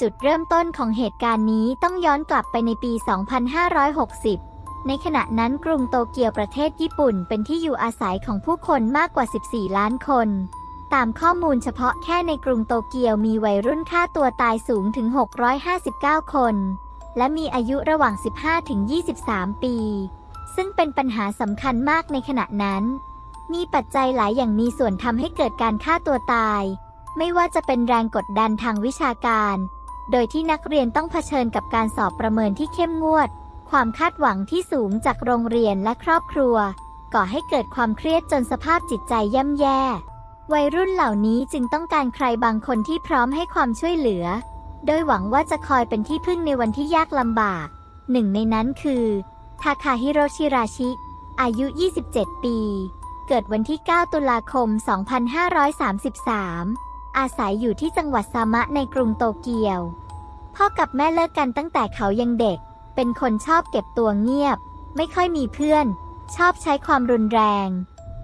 จุดเริ่มต้นของเหตุการณ์นี้ต้องย้อนกลับไปในปี 2560 ในขณะนั้นกรุงโตเกียวประเทศญี่ปุ่น เป็นที่อยู่อาศัยของผู้คนมากกว่า 14 ล้านคน ตามข้อมูลเฉพาะแค่ในกรุงโตเกียวมีวัยรุ่นฆ่าตัวตายสูงถึง 659 คน และมีอายุระหว่าง 15 ถึง 23 ปี ซึ่งเป็นปัญหาสำคัญมากในขณะนั้น มีปัจจัยหลายอย่างมีส่วนทำให้เกิดการฆ่าตัวตาย ไม่ว่าจะเป็นแรงกดดันทางวิชาการ โดยที่นักเรียนต้องเผชิญกับการสอบประเมินที่เข้มงวด ความคาดหวังที่สูงจากโรงเรียนและครอบครัว ก่อให้เกิดความเครียดจนสภาพจิตใจย่ำแย่ วัยรุ่นเหล่านี้จึงต้องการใครบางคนที่พร้อมให้ความช่วยเหลือ โดยหวังว่าจะคอยเป็นที่พึ่งในวันที่ยากลำบาก หนึ่งในนั้นคือ ทาคาฮิโรชิราชิ อายุ 27 ปี เกิดวันที่ 9 ตุลาคม 2533 อาศัยอยู่ที่จังหวัดซามะในกรุงโตเกียว พ่อกับแม่เลิกกันตั้งแต่เขายังเด็ก เป็นคนชอบเก็บตัวเงียบ ไม่ค่อยมีเพื่อน ชอบใช้ความรุนแรง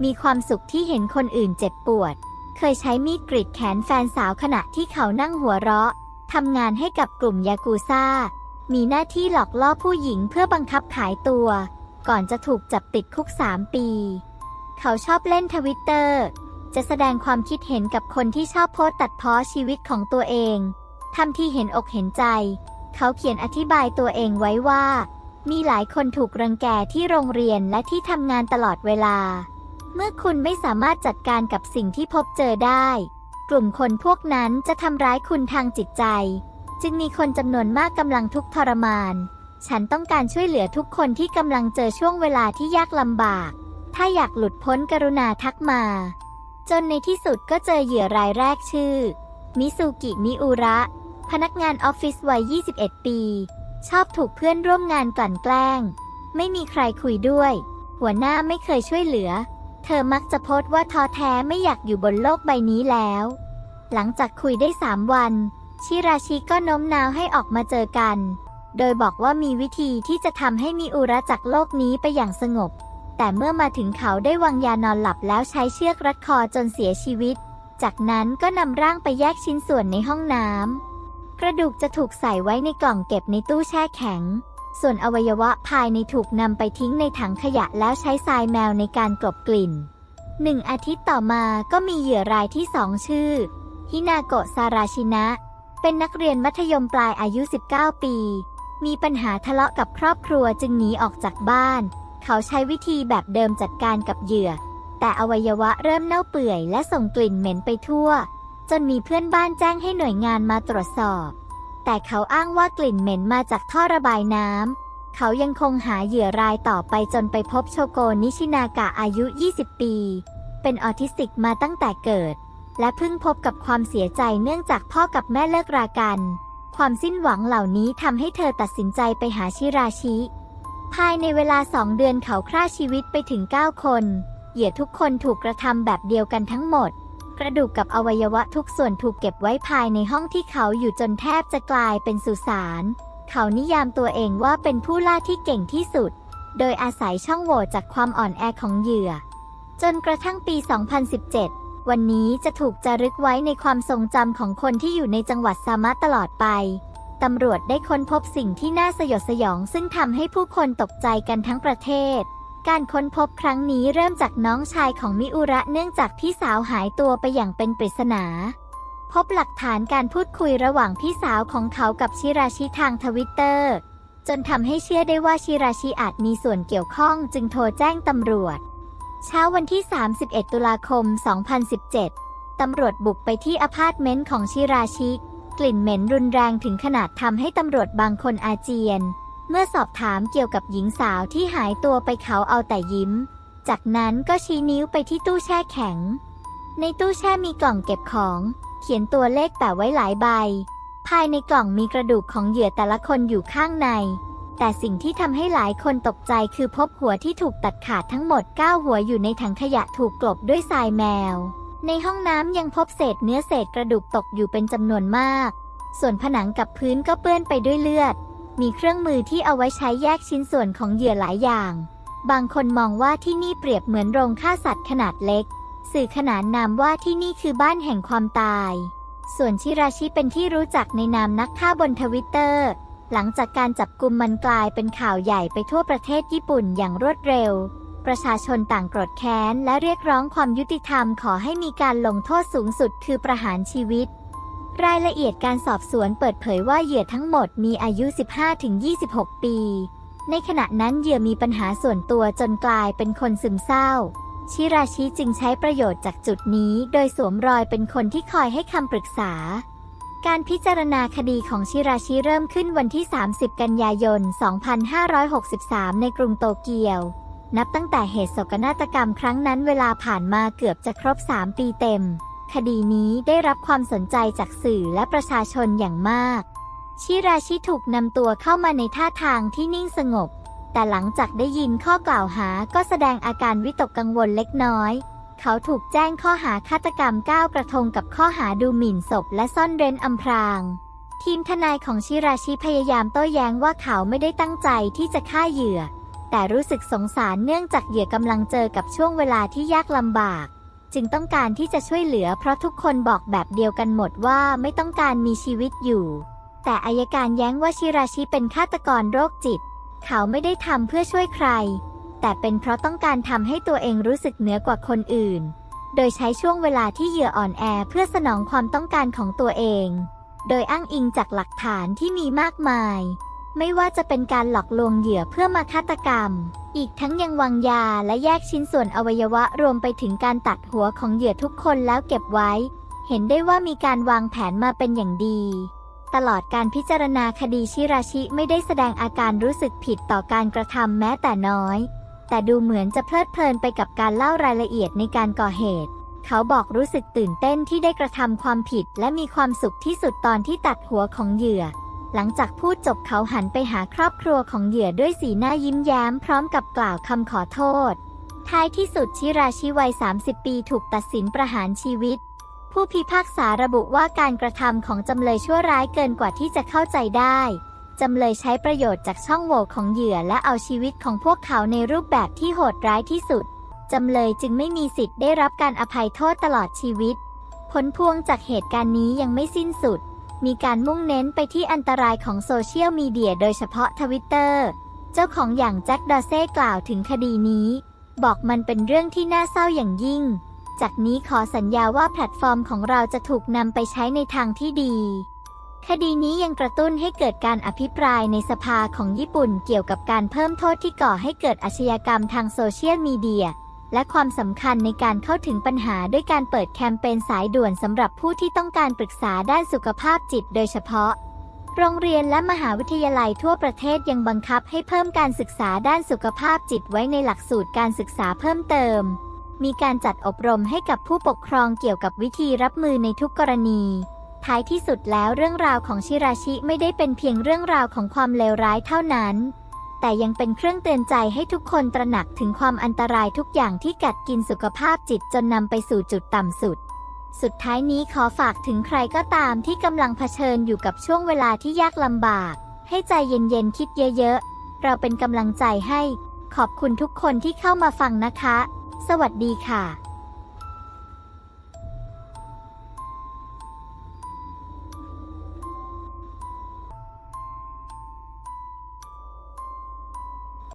มีความสุขที่เห็นคนอื่นเจ็บปวด เคยใช้มีดกรีดแขนแฟนสาวขณะที่เขานั่งหัวเราะทำงานให้กับกลุ่มยากูซ่า มีหน้าที่หลอกล่อผู้หญิงเพื่อบังคับขายตัว ก่อนจะถูกจับติดคุก 3 ปี เขาชอบเล่นทวิตเตอร์ จะแสดงความคิดเห็นกับคนที่ชอบโพสต์ตัดพ้อชีวิตของตัวเองทำที่เห็นอกเห็นใจ เขาเขียนอธิบายตัวเองไว้ว่า มีหลายคนถูกรังแกที่โรงเรียนและที่ทำงานตลอดเวลา เมื่อคุณไม่สามารถจัดการกับสิ่งที่พบเจอได้ กลุ่มคนพวกนั้นจะทำร้ายคุณทางจิตใจ จึงมีคนจำนวนมากกำลังทุกข์ทรมาน ฉันต้องการช่วยเหลือทุกคนที่กำลังเจอช่วงเวลาที่ยากลำบาก ถ้าอยากหลุดพ้นกรุณาทักมา จนในที่สุดก็เจอเหยื่อรายแรกชื่อ มิซูกิ มิอุระ พนักงานออฟฟิศวัย 21 ปี ชอบถูกเพื่อนร่วมงานกลั่นแกล้ง ไม่มีใครคุยด้วย หัวหน้าไม่เคยช่วยเหลือ เธอมักจะโพสต์ว่าท้อแท้ไม่อยากอยู่บนโลกใบนี้แล้ว หลังจากคุยได้สามวัน ชิราชิก็โน้มน้าวให้ออกมาเจอกัน โดยบอกว่ามีวิธีที่จะทำให้มิอุระจากโลกนี้ไปอย่างสงบ แต่เมื่อมาถึงเขาได้วางยานอนหลับแล้วใช้เชือกรัดคอจนเสียชีวิต จากนั้นก็นำร่างไปแยกชิ้นส่วนในห้องน้ำกระดูกจะถูกใส่ไว้ในกล่องเก็บในตู้แช่แข็ง ส่วนอวัยวะภายในถูกนำไปทิ้งในถังขยะแล้วใช้ทรายแมวในการกลบกลิ่นหนึ่งอาทิตย์ต่อมาก็มีเหยื่อรายที่สองชื่อ ฮินาโกะซาราชินะ เป็นนักเรียนมัธยมปลายอายุ 19 ปี มีปัญหาทะเลาะกับครอบครัวจึงหนีออกจากบ้าน เขาใช้วิธีแบบเดิมจัดการกับเหยื่อ แต่อวัยวะเริ่มเน่าเปื่อยและส่งกลิ่นเหม็นไปทั่ว จนมีเพื่อนบ้านแจ้งให้หน่วยงานมาตรวจสอบ แต่เขาอ้างว่ากลิ่นเหม็นมาจากท่อระบายน้ำ เขายังคงหาเหยื่อรายต่อไปจนไปพบโชโกนิชินากะอายุ 20 ปี เป็นออทิสติกมาตั้งแต่เกิด และเพิ่งพบกับความเสียใจเนื่องจากพ่อกับแม่เลิกรากัน ความสิ้นหวังเหล่านี้ทำให้เธอตัดสินใจไปหาชิราชิ ภายในเวลาสองเดือนเขาฆ่าชีวิตไปถึง 9 คน เหยื่อทุกคนถูกกระทำแบบเดียวกันทั้งหมด กระดูกกับอวัยวะทุกส่วนถูกเก็บไว้ภายในห้องที่เขาอยู่จนแทบจะกลายเป็นสุสานเขานิยามตัวเองว่าเป็นผู้ล่าที่เก่งที่สุด โดยอาศัยช่องโหว่จากความอ่อนแอของเหยื่อ จนกระทั่งปี 2017 วันนี้จะถูกจารึกไว้ในความทรงจำของคนที่อยู่ในจังหวัดซามะตลอดไป ตำรวจได้ค้นพบสิ่งที่น่าสยดสยอง ซึ่งทำให้ผู้คนตกใจกันทั้งประเทศ การค้นพบครั้งนี้เริ่มจากน้องชายของมิอุระเนื่องจากพี่สาวหายตัวไปอย่างเป็นปริศนา พบหลักฐานการพูดคุยระหว่างพี่สาวของเขากับชิราชิทางทวิตเตอร์ จนทำให้เชื่อได้ว่าชิราชิอาจมีส่วนเกี่ยวข้องจึงโทรแจ้งตำรวจ เช้าวันที่ 31 ตุลาคม 2017ตำรวจบุกไปที่อพาร์ตเมนต์ของชิราชิ กลิ่นเหม็นรุนแรงถึงขนาดทำให้ตำรวจบางคนอาเจียน เมื่อสอบถามเกี่ยวกับหญิงสาวที่หายตัวไปเขาเอาแต่ยิ้ม จากนั้นก็ชี้นิ้วไปที่ตู้แช่แข็ง ในตู้แช่มีกล่องเก็บของ เขียนตัวเลขแปะไว้หลายใบ ภายในกล่องมีกระดูกของเหยื่อแต่ละคนอยู่ข้างใน แต่สิ่งที่ทำให้หลายคนตกใจคือพบหัวที่ถูกตัดขาดทั้งหมด 9 หัวอยู่ในถังขยะถูกกลบด้วยทรายแมว ในห้องน้ำยังพบเศษเนื้อเศษกระดูกตกอยู่เป็นจำนวนมาก ส่วนผนังกับพื้นก็เปื้อนไปด้วยเลือด มีเครื่องมือที่เอาไว้ใช้แยกชิ้นส่วนของเหยื่อหลายอย่าง บางคนมองว่าที่นี่เปรียบเหมือนโรงฆ่าสัตว์ขนาดเล็ก สื่อขนานนามว่าที่นี่คือบ้านแห่งความตาย ส่วนชิราชิเป็นที่รู้จักในนามนักฆ่าบนทวิตเตอร์ หลังจากการจับกลุ่มมันกลายเป็นข่าวใหญ่ไปทั่วประเทศญี่ปุ่นอย่างรวดเร็ว ประชาชนต่างโกรธแค้น และเรียกร้องความยุติธรรมขอให้มีการลงโทษสูงสุดคือประหารชีวิต รายละเอียดการสอบสวนเปิดเผยว่าเหยื่อทั้งหมดมีอายุ 15-26 ปี ในขณะนั้นเหยื่อมีปัญหาส่วนตัวจนกลายเป็นคนซึมเศร้า ชิราชิจึงใช้ประโยชน์จากจุดนี้โดยสวมรอยเป็นคนที่คอยให้คำปรึกษาการพิจารณาคดีของชิราชิเริ่มขึ้นวันที่ 30 กันยายน 2563 ในกรุงโตเกียว นับตั้งแต่เหตุโศกนาฏกรรมครั้งนั้นเวลาผ่านมาเกือบจะครบ 3 ปีเต็ม คดีนี้ได้รับความสนใจจากสื่อและประชาชนอย่างมาก ชิราชิถูกนำตัวเข้ามาในท่าทางที่นิ่งสงบ แต่หลังจากได้ยินข้อกล่าวหาก็แสดงอาการวิตกกังวลเล็กน้อย เขาถูกแจ้งข้อหาฆาตกรรมก้าวกระทงกับข้อหาดูหมิ่นศพและซ่อนเร้นอำพรางทีมทนายของชิราชิพยายามโต้แย้งว่าเขาไม่ได้ตั้งใจที่จะฆ่าเหยื่อ แต่รู้สึกสงสารเนื่องจากเหยื่อกำลังเจอกับช่วงเวลาที่ยากลำบาก จึงต้องการที่จะช่วยเหลือเพราะทุกคนบอกแบบเดียวกันหมดว่าไม่ต้องการมีชีวิตอยู่ แต่อายการแย้งว่าชิราชิเป็นฆาตกรโรคจิต เขาไม่ได้ทำเพื่อช่วยใคร แต่เป็นเพราะต้องการทำให้ตัวเองรู้สึกเหนือกว่าคนอื่น โดยใช้ช่วงเวลาที่เหยื่ออ่อนแอเพื่อสนองความต้องการของตัวเอง โดยอ้างอิงจากหลักฐานที่มีมากมาย ไม่ว่าจะเป็นการหลอกลวงเหยื่อเพื่อมาฆาตกรรม อีกทั้งยังวางยาและแยกชิ้นส่วนอวัยวะรวมไปถึงการตัดหัวของเหยื่อทุกคนแล้วเก็บไว้ เห็นได้ว่ามีการวางแผนมาเป็นอย่างดี ตลอดการพิจารณาคดีชิราชิไม่ได้แสดงอาการรู้สึกผิดต่อการกระทำแม้แต่น้อย แต่ดูเหมือนจะเพลิดเพลินไปกับการเล่ารายละเอียดในการก่อเหตุเขาบอกรู้สึกตื่นเต้นที่ได้กระทำความผิดและมีความสุขที่สุดตอนที่ตัดหัวของเหยื่อ หลังจากพูดจบเขาหันไปหาครอบครัวของเหยื่อด้วยสีหน้ายิ้มแย้มพร้อมกับกล่าวคำขอโทษ ท้ายที่สุดชิราชิวัย 30 ปีถูกตัดสินประหารชีวิต ผู้พิพากษาระบุว่าการกระทำของจำเลยชั่วร้ายเกินกว่าที่จะเข้าใจได้ จำเลยใช้ประโยชน์จากช่องโหว่ของเหยื่อและเอาชีวิตของพวกเขาในรูปแบบที่โหดร้ายที่สุด จำเลยจึงไม่มีสิทธิ์ได้รับการอภัยโทษตลอดชีวิต ผลพวงจากเหตุการณ์นี้ยังไม่สิ้นสุด มีการมุ่งเน้นไปที่อันตรายของโซเชียลมีเดียโดยเฉพาะทวิตเตอร์ เจ้าของอย่างแจ็คดอเซ่กล่าวถึงคดีนี้ บอกมันเป็นเรื่องที่น่าเศร้าอย่างยิ่ง จากนี้ขอสัญญาว่าแพลตฟอร์มของเราจะถูกนำไปใช้ในทางที่ดี คดีนี้ยังกระตุ้นให้เกิดการอภิปรายในสภาของญี่ปุ่นเกี่ยวกับการเพิ่มโทษที่ก่อให้เกิดอาชญากรรมทางโซเชียลมีเดีย และความสำคัญในการเข้าถึงปัญหาด้วยการเปิดแคมเปญสายด่วนสำหรับผู้ที่ต้องการปรึกษาด้านสุขภาพจิตโดยเฉพาะ โรงเรียนและมหาวิทยาลัยทั่วประเทศยังบังคับให้เพิ่มการศึกษาด้านสุขภาพจิตไว้ในหลักสูตรการศึกษาเพิ่มเติม มีการจัดอบรมให้กับผู้ปกครองเกี่ยวกับวิธีรับมือในทุกกรณีท้ายที่สุดแล้วเรื่องราวของชิราชิไม่ได้เป็นเพียงเรื่องราวของความเลวร้ายเท่านั้น แต่ยังเป็นเครื่องเตือนใจให้ทุกคนตระหนักถึงความอันตรายทุกอย่างที่กัดกินสุขภาพจิตจนนำไปสู่จุดต่ำสุด สุดท้ายนี้ขอฝากถึงใครก็ตามที่กำลังเผชิญอยู่กับช่วงเวลาที่ยากลำบาก ให้ใจเย็นๆคิดเยอะๆ เราเป็นกำลังใจให้ ขอบคุณทุกคนที่เข้ามาฟังนะคะ สวัสดีค่ะ